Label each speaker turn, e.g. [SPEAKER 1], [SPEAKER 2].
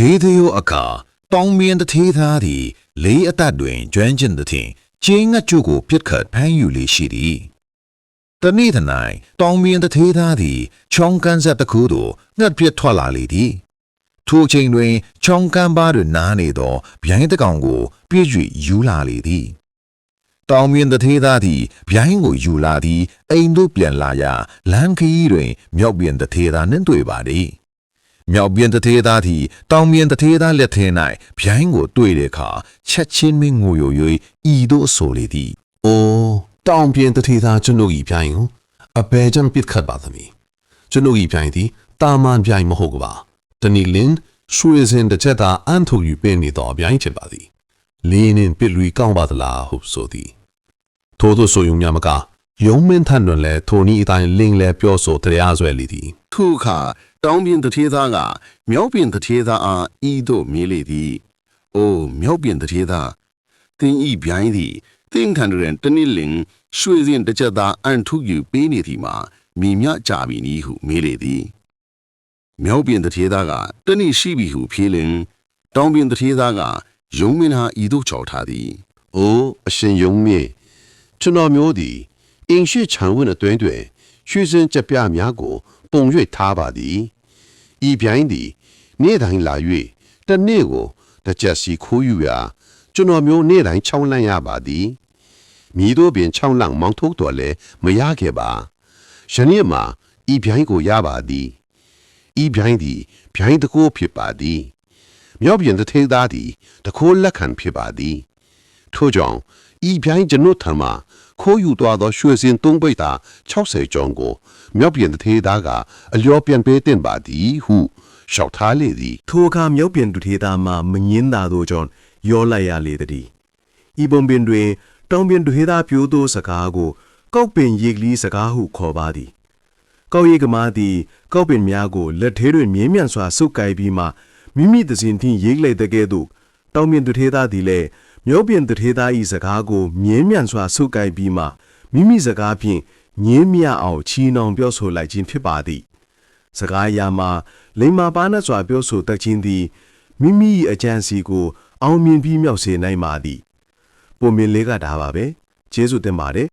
[SPEAKER 1] ရေသေးရောအခါတောင်းမြင်တစ်သေးသားသည်လေးအသက်တွင်ကျွမ်းကျင်သဖြင့်ကျင်းငတ်ကျုပ်ကိုပြစ်ခတ်ဖမ်းယူလေရှိသည်တနေ့တနိုင်တောင်းမြင်တစ်သေးသားသည်ချောင်းကန်ဆက်တစ်ခုသို့ငှက်ပြစ်ထွက်လာလေသည်ထိုအချိန်တွင်ချောင်းကန်ပါတွင်နားနေသောဗျိုင်းတစ်ကောင်ကို ပြည့်၍ယူလာလေသည်တောင်မြင်တသေးသားသည်ဗျိုင်းကိုယူလာသည်အိမ်သို့ပြန်လာရာလမ်းခရီးတွင်မြောက်ပြင်တသေးသားနှင့်တွေ့ပါသည် မြောက်ပြင်တသေးသားသည်တောင်မြင်တသေးသားလက်ထဲ၌ဗျိုင်းကိုတွေ့တဲ့အခါချက်ချင်းမင်းငိုယို၍ဤသို့ဆိုလေသည်။
[SPEAKER 2] အိုးတောင်ပြင်းတထေသာကျွန်ုပ်ဤပြိုင်ကိုအဘယ်ကြောင့်ပစ်ခတ်ပါသမီး။ကျွန်ုပ်ဤပြိုင်သည်တာမန်ပြိုင်မဟုတ်ကပါ။တနီလင်းရွှေစင်တစ်ချက်သာအန်ထုတ်ယူပေးနေတော့ပြိုင်ချင်ပါသည်။လင်းနှင့်ပစ်လူကောင်းပါသလားဟုဆိုသည်။ထို့သို့ဆိုယုံများမကယုံမင်းထန်တွင်လည်းထိုနည်းအတိုင်းလင်းလည်းပြောဆိုတရားဆွဲလေသည်
[SPEAKER 3] ထိုအခါ တောင်းပြင်တထေသားကမြောက်ပြင်တထေသားအားဤသို့မေးလေသည်။အိုမြောက်ပြင်တထေသားသင်ဤဗျိုင်းသည်သင်ထံတွင်တနည်းလင်ရွှေစင်တစ်ချက်သာအန်ထုယူပေးနေသည်မှာမိမြကြပြီနီဟုမေးလေသည်။မြောက်ပြင်တထေသားကတနည်းရှိပြီဟုဖြေလင်တောင်းပြင်တထေသားကယုံမင်းဟာဤသို့ချော်ထားသည်။
[SPEAKER 2] အိုးအရှင်ယုံမြေကျွန်တော်မျိုးသည်အင်ရှိချံဝင်အတွင်းတွင် ရွှေစင်ကြက်ပြများကို ပုံ၍ထားပါသည်။ဤပြိုင်သည် နေ့တိုင်းလာ၍တစ်နေ့ကိုတစ်ချက်စီခိုးယူရာကျွန်တော်မျိုးနေ့တိုင်းချောင်းလန့်ရပါသည်။မိတို့ပင်ချောင်းလန့်မောင်းထုတ်တော်လဲမရခဲ့ပါ။ယနေ့မှာဤပြိုင်ကိုရပါသည်။ဤပြိုင်သည်ပြိုင်တကိုးဖြစ်ပါသည်။မြောက်ပြင်တစ်ထေသားသည်တကိုးလက်ခံဖြစ်ပါသည်။ ထို့ကြောင့်ဤပြိုင်းကျွန်ုပ်ထံမှခိုးယူသွားသောရွှေစင်သုံးပိတ်တာ60ကျောင်းကိုမြောက်ပြင်တစ်သေးသားကအလျော်ပြန်ပေးတင်ပါသည်ဟုလျှောက်ထားလေသည်
[SPEAKER 4] ထိုအခါမြောက်ပြင်သူထေသားမှမငင်းသာသောကြောင့်ရောလိုက်ရလေသည်ဤပုံပင်တွင် တောင်ပြင်သူထေသားပြိုးသောစကားကိုကောက်ပင်ရေကလေးစကားဟုခေါ်ပါသည်ကောက်ရိတ်ကမားသည်ကောက်ပင်များကိုလက်ထဲတွင်မြင်းမြတ်စွာဆုပ်ကိုက်ပြီးမှမိမိသစဉ်ထင်းရိတ်လိုက်တဲ့ကဲ့သို့တောင်ပြင်သူထေသားသည်လည်း မြောက်ပြင်သူထေသား၏စကားကိုမြင်းမြတ်စွာဆုပ်ကိုက်ပြီးမှမိမိစကားဖြင့်ငင်းမြအောင်ချီနှောင်ပြောဆိုလိုက်ခြင်းဖြစ်ပါသည်စကားအရာမှာလိမ္မာပါနတ်စွာပြောဆိုတတ်ခြင်းသည်မိမိ၏အကြံစီကို အောင်မြင်ပြီးမြောက်စေနိုင်ပါသည်ပုံမြင်လေးကဒါပါပဲကျေးဇူးတင်ပါတယ်